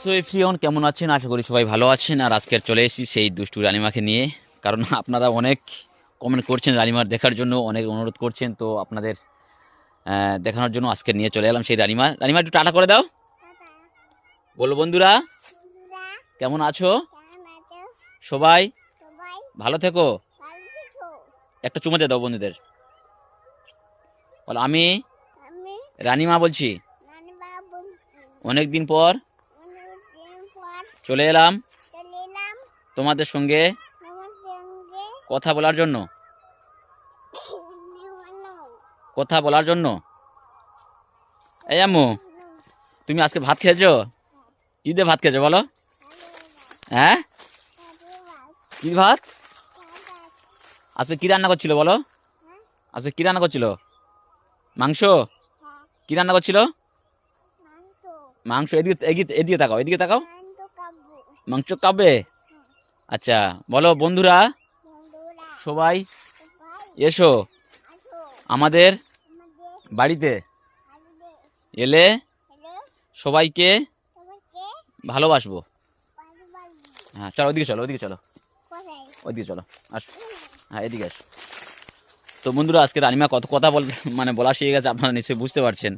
So এফরিয়ন কেমন আছেন? আশা করি সবাই ভালো আছেন। আর আজকের চলে এসেছি সেই দুষ্টু রানিমাকে নিয়ে। কারণ আপনারা অনেক কমেন্ট করছেন রানিমার দেখার জন্য অনেক অনুরোধ করছেন। তো আপনাদের দেখানোর জন্য আজকে নিয়ে চলে এলাম সেই রানিমা। রানিমা একটু টাটা করে দাও। বলো বন্ধুরা কেমন আছো? সবাই ভালো থেকো। একটা চুমাতে দাও বন্ধুদের। বলো আমি রানিমা বলছি। অনেক দিন পর চলে এলাম তোমাদের সঙ্গে কথা বলার জন্য। কথা বলার জন্য? এই আম্মু তুমি আজকে ভাত খেয়েছো? কি দিয়ে ভাত খেয়েছো বলো? হ্যাঁ? কি ভাত? আজকে কি রান্না করছিল বলো? আজকে কি রান্না করছিল? মাংস? কি রান্না করছিল? মাংস এদিকে এদিকে এদিকে তাকাও এদিকে তাকাও। মাংস কাবে আচ্ছা বলো বন্ধুরা। সবাই, এসো। আমাদের বাড়িতে এলে সবাইকে ভালোবাসবো। হ্যাঁ চলো ওইদিকে চলো ওইদিকে চলো। ওইদিকে চলো, আসো। হ্যাঁ এদিকে আসো। তো বন্ধুরা, আজকে রানিমা কত কথা বল মানে বলা শিখে গেছে, আপনারা নিশ্চয়ই বুঝতে পারছেন।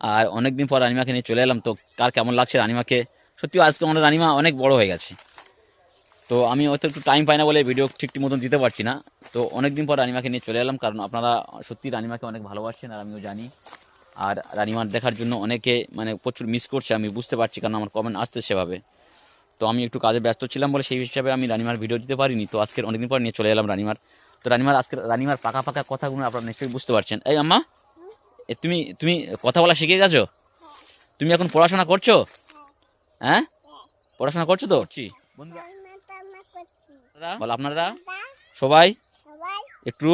আর অনেক দিন পর রানিমাকে নিয়ে চলে এলাম, তো কার কেমন লাগছে রানিমাকে? সত্যি আজকে আমাদের রানিমা অনেক বড় হয়ে গেছে। তো আমি হয়তো একটু টাইম পাই না বলে ভিডিও ঠিক মতন দিতে পারছি না। তো অনেক দিন পর রানিমাকে নিয়ে চলে এলাম, কারণ আপনারা সত্যি রানিমাকে অনেক ভালোবাসছেন আর আমিও জানি। আর রানিমার দেখার জন্য অনেকে মানে প্রচুর মিস করছে, আমি বুঝতে পারছি কারণ আমার কমেন্ট আসছে সেভাবে। তো আমি একটু কাজে ব্যস্ত ছিলাম বলে সেই হিসাবে আমি রানিমার ভিডিও দিতে পারিনি। তো আজকের অনেকদিন পর নিয়ে চলে এলাম রানিমার। তো রানিমার আজকের, রানিমার পাকা পাকা কথাগুলো আপনারা নিশ্চয়ই বুঝতে পারছেন। এই আম্মা তুমি তুমি কথা বলা শিখে গেছো? তুমি এখন পড়াশোনা করছ? হ্যাঁ? পড়াশোনা করছ তো? বন্ধুরা। বলো আপনারা সবাই? একটু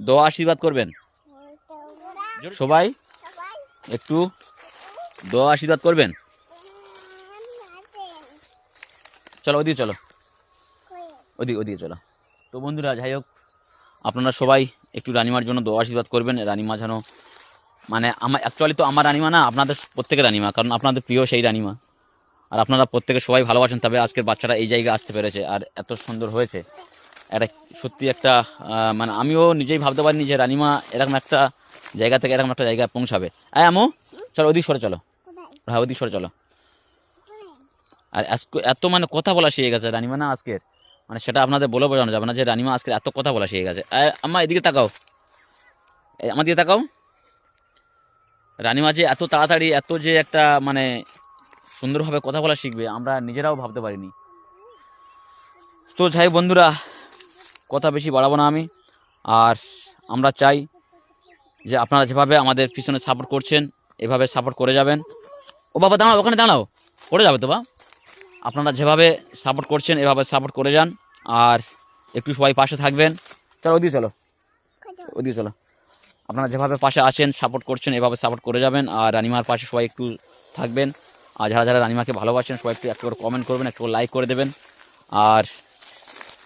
দোয়া আশীর্বাদ করবেন। সবাই? একটু দোয়া আশীর্বাদ করবেন। চলো ওদিকে চলো। ওদিকে ওদিকে চলো। তো বন্ধুরা যাই হোক আপনারা সবাই একটু রানিমার জন্য দোয়া আশীর্বাদ করবেন। রানিমা যেন মানে আমার অ্যাকচুয়ালি তো আমার রানিমা না, আপনাদের প্রত্যেকের রানিমা, কারণ আপনাদের প্রিয় সেই রানিমা। আর আপনারা প্রত্যেকে সবাই ভালোবাসেন, তবে আজকের বাচ্চারা এই জায়গায় আসতে পেরেছে, আর এত সুন্দর হয়েছে। এটা সত্যি একটা মানে আমিও নিজেই ভাবতে পারিনি যে রানিমা এরকম একটা জায়গা থেকে এরকম একটা জায়গায় পৌঁছাবে। আয় আমো চলো ওদিক সরে চলো। হ্যাঁ ওদিক সরে চলো। আর এত মানে কথা বলা শিখে গেছে রানিমা না আজকের। মানে সেটা আপনাদের বলে বোঝানো যাবে না যে রানিমা আজকের এত কথা বলা শিখে গেছে। আম্মা, এদিকে তাকাও। আমার দিকে তাকাও। রানিমা যে এত তাড়াতাড়ি, এত যে একটা মানে সুন্দরভাবে কথা বলা শিখবে, আমরা নিজেরাও ভাবতে পারিনি। তো যাই বন্ধুরা, কথা বেশি বাড়াবো না আমি। আর আমরা চাই যে আপনারা যেভাবে আমাদের পিছনে সাপোর্ট করছেন, এভাবে সাপোর্ট করে যাবেন। ও বাবা, দাঁড়াও, ওখানে দাঁড়াও। পড়ে যাবে তো বা? আপনারা যেভাবে সাপোর্ট করছেন, এভাবে সাপোর্ট করে যান। আর একটু সবাই পাশে থাকবেন। চলো, ওদিকে চলো। ওদিকে চলো। আপনারা যেভাবে পাশে আছেন সাপোর্ট করছেন এভাবে সাপোর্ট করে যাবেন। আর রানিমার পাশে সবাই একটু থাকবেন। আর যারা যারা রানিমাকে ভালোবাসেন সবাই একটু একটু করে কমেন্ট করবেন একটু লাইক করে দেবেন। আর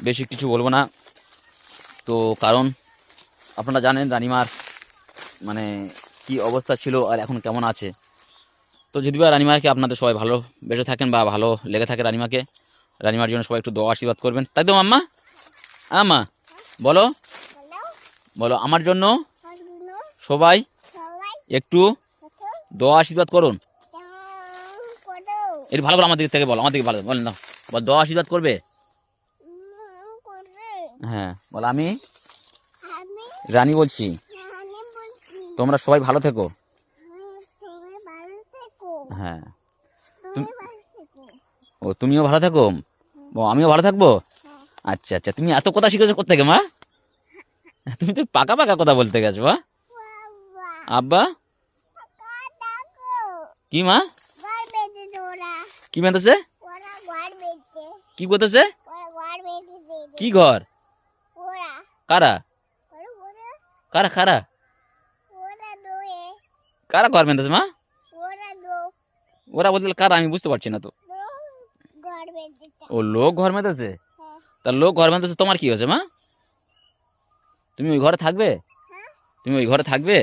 বেশি কিছু বলব না। তো কারণ আপনারা জানেন রানিমার মানে কি অবস্থা ছিল আর এখন কেমন আছে। তো যদি বা রানিমাকে আপনাদের সবাই ভালো বেঁচে থাকেন বা ভালো লেগে থাকে রানিমাকে রানিমার জন্য সবাই একটু দোয়া আশীর্বাদ করবেন। তাই তো মাম্মা? আম্মা বলো। বলো আমার জন্য সবাই একটু দোয়া আশীর্বাদ করুন। একটু ভালো করে আমার দিক থেকে বলো আমার দিকে ভালো বলেন না। বল দোয়া আশীর্বাদ করবে? হ্যাঁ বল আমি রানী বলছি। তোমরা সবাই ভালো থেকো। হ্যাঁ। ও তুমিও ভালো থাকো? ও আমিও ভালো থাকব? আচ্ছা আচ্ছা তুমি এত কথা শিখেছো কোথেকে মা? তুমি তো পাকা পাকা কথা বলতে গেছো মা। আব্বা? কি মা? কি বেঁধেছে কি করতেছে? কি ঘর? কারা? কারা কারা? কারা ঘর বেঁধেছে মা? ওরা বলতে কারা আমি বুঝতে পারছি না তো। ও লোক ঘর বেঁধেছে তা লোক ঘর বেঁধেছে তোমার কি হয়েছে মা? তুমি ওই ঘরে থাকবে? তুমি ওই ঘরে থাকবে?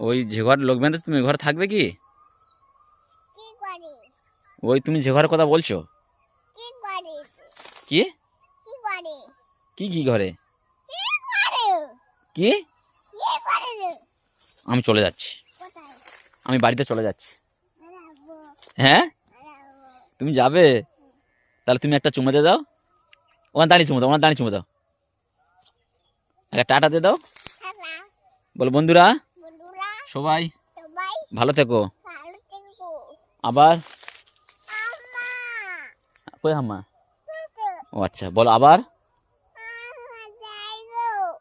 ওই যে ঘরে লোক বেঁধেছে তুমি ঘরে থাকবে কি? ওই তুমি যে ঘরের কথা বলছো? কি কি? কি ঘরে? কি আমি চলে যাচ্ছি। আমি বাড়িতে চলে যাচ্ছি। হ্যাঁ? তুমি যাবে? তাহলে তুমি একটা চুমো দিয়ে দাও। ওখানে দাঁড়িয়ে চুমো দাও ওখানে দাঁড়িয়ে চুমো দাও। একটা টাটা দিয়ে দাও। বলো বন্ধুরা। সবাই ভালো থেকো। আবার? কই হাম্মা ও আচ্ছা বলো আবার।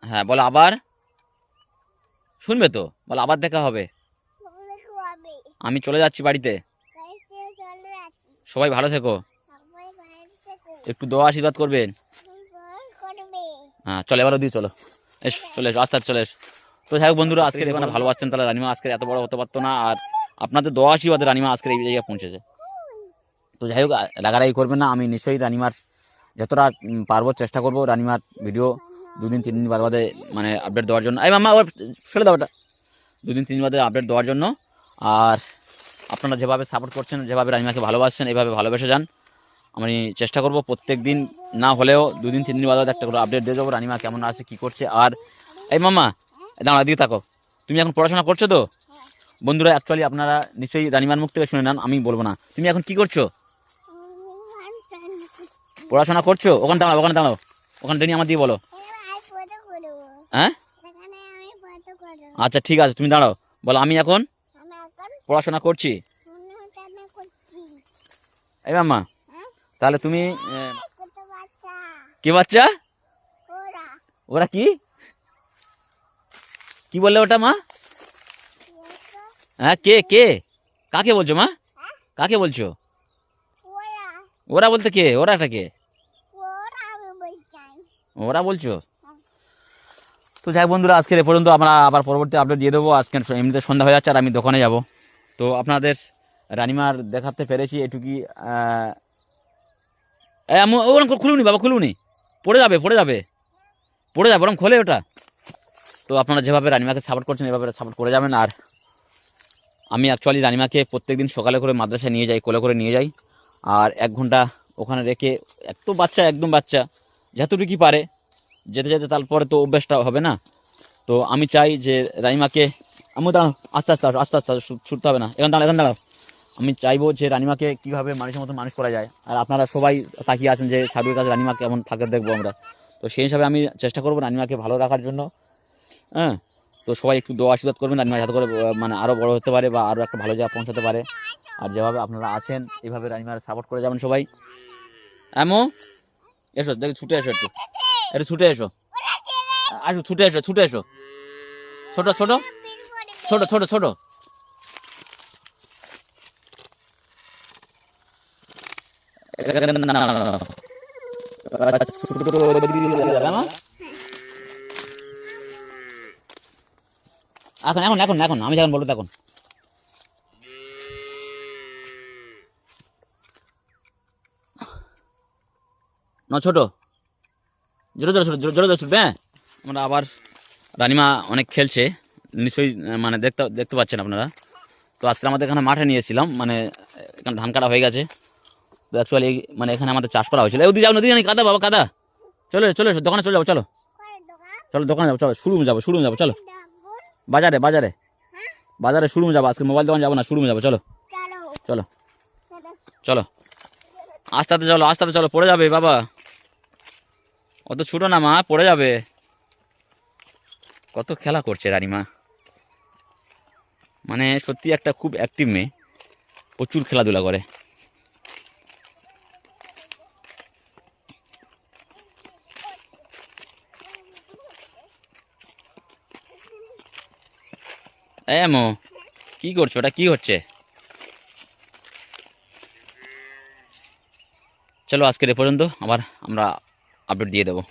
হ্যাঁ বলো আবার। শুনবে তো? বলো আবার দেখা হবে। আমি চলে যাচ্ছি বাড়িতে। সবাই ভালো থেকো। একটু দোয়া আশীর্বাদ করবেন। হ্যাঁ চলো এবার ওদিকে চলো। এসো চলে এসো। আস্তে আস্তে চলে এসো। তো যাই হোক বন্ধুরা আজকে এখানে ভালোবাসছেন তাহলে রানিমা আজকে এত বড় হতে পারতো না আর আপনাদের দোয়া আশীর্বাদে রানিমা আজকের এই জায়গায় পৌঁছেছে। তো যাই হোক রাগারাগি করবেন না আমি নিশ্চয়ই রানিমার যতটা পারব চেষ্টা করব রানিমার ভিডিও দুদিন তিন দিন বাদে বাদে মানে আপডেট দেওয়ার জন্য। এই মামা ওর ফেলে দাও ওটা। দুদিন তিন দিন বাদে আপডেট দেওয়ার জন্য। আর আপনারা যেভাবে সাপোর্ট করছেন যেভাবে রানিমাকে ভালোবাসছেন এইভাবে ভালোবেসে যান। আমি চেষ্টা করব প্রত্যেক দিন না হলেও দুদিন তিন দিন বাদে বাদে একটা করে আপডেট দিয়ে দেবো রানিমা কেমন আছে কী করছে আর এই মামা দাঁড়া দিকে থাকো তুমি এখন পড়াশোনা করছ তো বন্ধুরা অ্যাকচুয়ালি আপনারা নিশ্চয়ই রানিমার মুখ থেকে শুনে নেন আমি বলব না তুমি এখন কি করছ পড়াশোনা করছ ওখানে দাঁড়াও ওখানে দাঁড়াও ওখানে ডেনি আমার দিয়ে বলো হ্যাঁ আচ্ছা ঠিক আছে তুমি দাঁড়াও বলো আমি এখন পড়াশোনা করছি এই মামা হ্যাঁ? তাহলে তুমি কি বাচ্চা ওরা কি কি বললে ওটা মা? হ্যাঁ কে কে? কাকে বলছো মা? কাকে বলছো? ওরা বলতে কে? ওরাটা কে? ওরা বলছি? ওরা বলছো তো যাই বন্ধুরা আজকের এ পর্যন্ত আমরা আবার পরবর্তী আপডেট দিয়ে দেবো। আজকে এমনিতে সন্ধ্যা হয়ে যাচ্ছে আর আমি দোকানে যাব। তো আপনাদের রানিমার দেখাতে পেরেছি এটুকুই আহ, ওরকম খুলুনি বাবা খুলুনি। পড়ে যাবে পড়ে যাবে। পড়ে যাবে ওরকম খোলে ওটা। তো আপনারা যেভাবে রানিমাকে সাপোর্ট করছেন এভাবে সাপোর্ট করে যাবেন। আর আমি অ্যাকচুয়ালি রানিমাকে প্রত্যেকদিন সকালে করে মাদ্রাসায় নিয়ে যাই কোলে করে নিয়ে যাই। আর এক ঘণ্টা ওখানে রেখে এত বাচ্চা একদম বাচ্চা যতটুকু পারে যেতে যেতে তারপরে তো অভ্যাসটা হবে না। তো আমি চাই যে রানিমাকে আমি দাঁড়াও আস্তে আস্তে আসো আস্তে আস্তে আসো, ছুটতে হবে না। এখানে দাঁড়াও এখন দাঁড়াও। আমি চাইব যে রানিমাকে কীভাবে মানুষের মতো মানুষ করা যায়। আর আপনারা সবাই তাকিয়ে আছেন যে সাধুর কাছে রানিমা কেমন থাকে দেখব আমরা। তো সেই হিসাবে আমি চেষ্টা করব রানিমাকে ভালো রাখার জন্য। হ্যাঁ তো সবাই একটু দোয়া আশীর্বাদ করবেন রানিমা যাতে করে মানে আরও বড় হতে পারে বা আরও একটা ভালো জায়গা পৌঁছাতে পারে আর যেভাবে আপনারা আছেন এইভাবে রানিমার সাপোর্ট করে যাবেন সবাই এমো এসো দেখি ছুটে এসো একটু একটু ছুটে এসো আসো ছুটে এসো ছুটে এসো ছোট ছোট ছোট ছোট ছোট এখন এখন এখন এখন আমি যখন বলব তখন। না ছোট। জোরে জোরে ছোট জোরে জোরে ছুটবে হ্যাঁ? আমরা আবার রানিমা অনেক খেলছে। নিশ্চয়ই মানে দেখতে দেখতে পাচ্ছেন আপনারা। তো আজকে আমাদের এখানে মাঠে নিয়েছিলাম মানে এখানে ধান কাটা হয়ে গেছে। তো অ্যাকচুয়ালি মানে এখানে আমাদের চাষ করা হয়েছিল। ওদিকে যাও নদী জানি কাদা বাবা কাদা। চলো চলো দোকানে চলে যাব চলো। চলো দোকানে যাব চলো শুরু যাব শুরু যাব চলো। বাজারে বাজারে। বাজারে শুরুম যাব আজকে মোবাইল দোকান যাব না শুরুম যাব চলো। চলো। চলো। আস্তে আস্তে চলো আস্তে আস্তে চলো পড়ে যাবে বাবা। অত ছোটো না মা পড়ে যাবে। কত খেলা করছে রানিমা। মানে সত্যি একটা খুব অ্যাক্টিভ মেয়ে। প্রচুর খেলাধুলা করে। এমো কি করছ? ওটা কি হচ্ছে? চলো আজকের এ পর্যন্ত, আবার আমরা আপডেট দিয়ে দেবো।